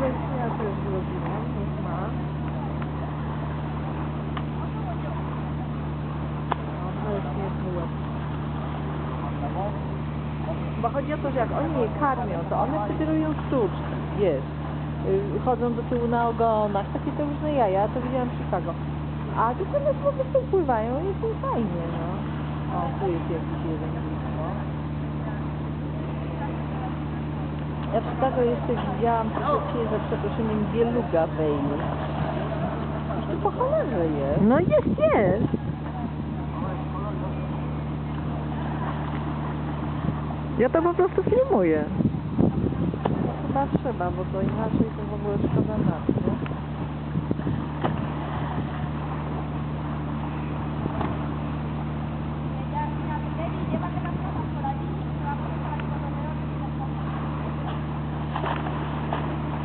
wersję ja też zrobiłam, niech ma. No, to już nie. Bo chodzi o to, że jak oni je karmią, to one wtedy robią sztuczki, wiesz. Y, chodzą do tyłu na ogonach, takie te różne jaja, to widziałam w Chicago. A tylko one po prostu pływają i jest fajnie, no. O, tu jest jakiś jeden. Ja w Chicago jeszcze widziałam troszeczkę za przeproszeniem bieluga wejny. Już tu po cholerze jest. No jest, jest. Ja to po prostu filmuję. Chyba trzeba, bo to inaczej to w ogóle szkoda nas, nie?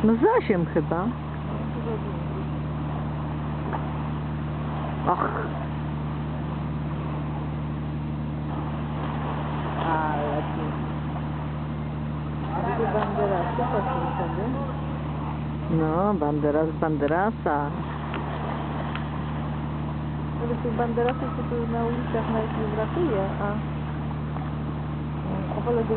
No z osiem chyba. Och, Ale ty. Poszły sobie? no, banderas, banderasa. Ale tych banderasów to tu na ulicach nawet nie brakuje, a... a wolę go